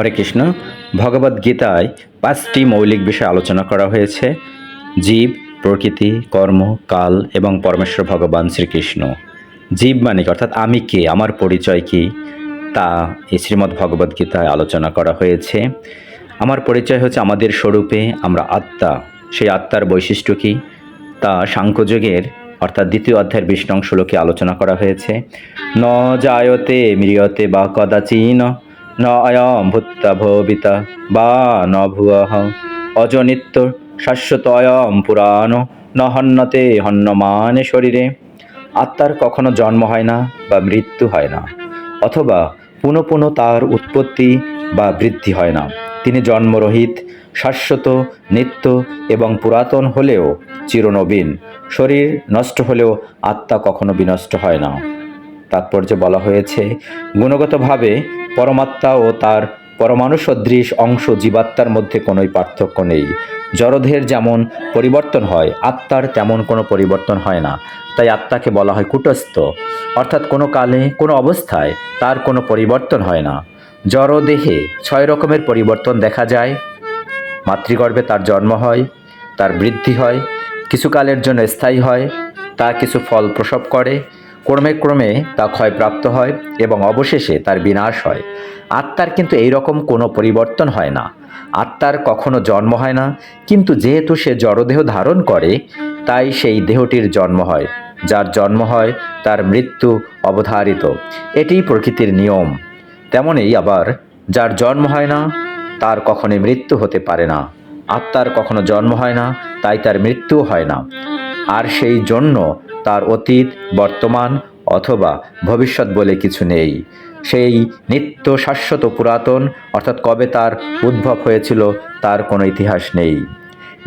হরে কৃষ্ণ। ভগবদ গীতায় পাঁচটি মৌলিক বিষয় আলোচনা করা হয়েছে। জীব, প্রকৃতি, কর্ম, কাল এবং পরমেশ্বর ভগবান শ্রীকৃষ্ণ। জীব মানে? অর্থাৎ আমি কে? আমার পরিচয় কি? তা এই শ্রীমদ্ ভগবদ গীতায় আলোচনা করা হয়েছে। আমার পরিচয় হচ্ছে আমাদের স্বরূপে আমরা আত্মা। সেই আত্মার বৈশিষ্ট্য কি? তা সাংখ্যযোগের, অর্থাৎ দ্বিতীয় অধ্যায়ের বিষ্ণু শ্লোকে আলোচনা করা হয়েছে। ন জায়তে মিরিয়তে বা কদাচিন ন অয়ম ভূত্তা ভবিতা, বা ন ভুয়ঃ অজনিত্য শাশ্বত অয়ম পুরাণ, ন হন্যতে হন্যমানে শরীরে। আত্মার কখনো জন্ম হয় না বা মৃত্যু হয় না, অথবা পুনঃ পুনঃ তার উৎপত্তি বা বৃদ্ধি হয় না। তিনি জন্মরহিত, শাশ্বত, নিত্য এবং পুরাতন হলেও চিরনবীন। শরীর নষ্ট হলেও আত্মা কখনো বিনষ্ট হয় না। তাৎপর্য বলা হয়েছে। গুণগতভাবে পরমাত্মা ও তার পরমাণু সদৃশ অংশ জীবাত্মার মধ্যে কোনোই পার্থক্য নেই। জড়দেহের যেমন পরিবর্তন হয়, আত্মার তেমন কোনো পরিবর্তন হয় না। তাই আত্মাকে বলা হয় কুটস্থ। অর্থাৎ কোনো কালে, কোনো অবস্থায় তার কোনো পরিবর্তন হয় না। জড়দেহে ছয় রকমের পরিবর্তন দেখা যায়। মাতৃগর্ভে তার জন্ম হয়, তার বৃদ্ধি হয়, কিছু কালের জন্য স্থায়ী হয়, তা কিছু ফল প্রসব করে ক্রমে ক্রমে তা ক্ষয়প্রাপ্ত হয় এবং অবশেষে তার বিনাশ হয়। আত্মার কিন্তু এই রকম কোনো পরিবর্তন হয় না। আত্মার কখনো জন্ম হয় না, কিন্তু যেহেতু সে জড়দেহ ধারণ করে, তাই সেই দেহটির জন্ম হয়। যার জন্ম হয়, তার মৃত্যু অবধারিত। এটিই প্রকৃতির নিয়ম। তেমনই আবার, যার জন্ম হয় না, তার কখনোই মৃত্যু হতে পারে না। আত্মার কখনো জন্ম হয় না, তাই তার মৃত্যুও হয় না। আর সেই জন্য তার অতীত, বর্তমান অথবা ভবিষ্যৎ বলে কিছু নেই। সেই নিত্য শাশ্বত পুরাতন, অর্থাৎ কবে তার উদ্ভব হয়েছিল তার কোনো ইতিহাস নেই।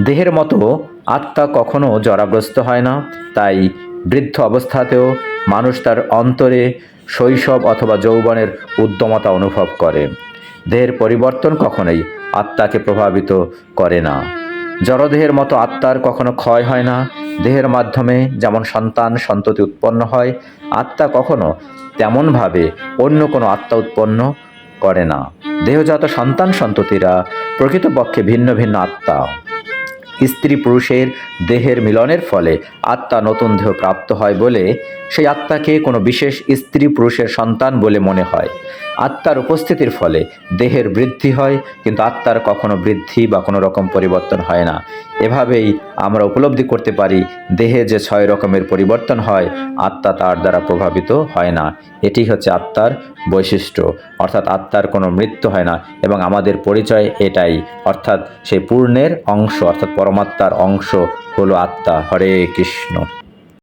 দেহের মতো আত্মা কখনো জরাগ্রস্ত হয় না, তাই বৃদ্ধ অবস্থাতেও মানুষ তার অন্তরে শৈশব অথবা যৌবনের উদ্যমতা অনুভব করে। দেহের পরিবর্তন কখনোই আত্মাকে প্রভাবিত করে না। জড়দেহের মতো আত্মার কখনো ক্ষয় হয় না। দেহের মাধ্যমে যেমন সন্তান সন্ততি উৎপন্ন হয়, আত্মা কখনো তেমনভাবে অন্য কোনো আত্মা উৎপন্ন করে না। দেহজাত সন্তান সন্ততিরা প্রকৃতপক্ষে ভিন্ন ভিন্ন আত্মা। স্ত্রী পুরুষের দেহের মিলনের ফলে আত্মা নতুন দেহ প্রাপ্ত হয় বলে সেই আত্মাকে কোনো বিশেষ স্ত্রী পুরুষের সন্তান বলে মনে হয়। আত্মার উপস্থিতির ফলে দেহের বৃদ্ধি হয়, কিন্তু আত্মার কখনো বৃদ্ধি বা কোনো রকম পরিবর্তন হয় না। এভাবেই আমরা উপলব্ধি করতে পারি, দেহে যে ছয় রকমের পরিবর্তন হয়, আত্মা তার দ্বারা প্রভাবিত হয় না। এটি হচ্ছে আত্মার বৈশিষ্ট্য। অর্থাৎ আত্মার কোনো মৃত্যু হয় না, এবং আমাদের পরিচয় এটাই। অর্থাৎ সেই পূর্ণের অংশ, অর্থাৎ পরমাত্মার অংশ হলো আত্মা। হরে কৃষ্ণ।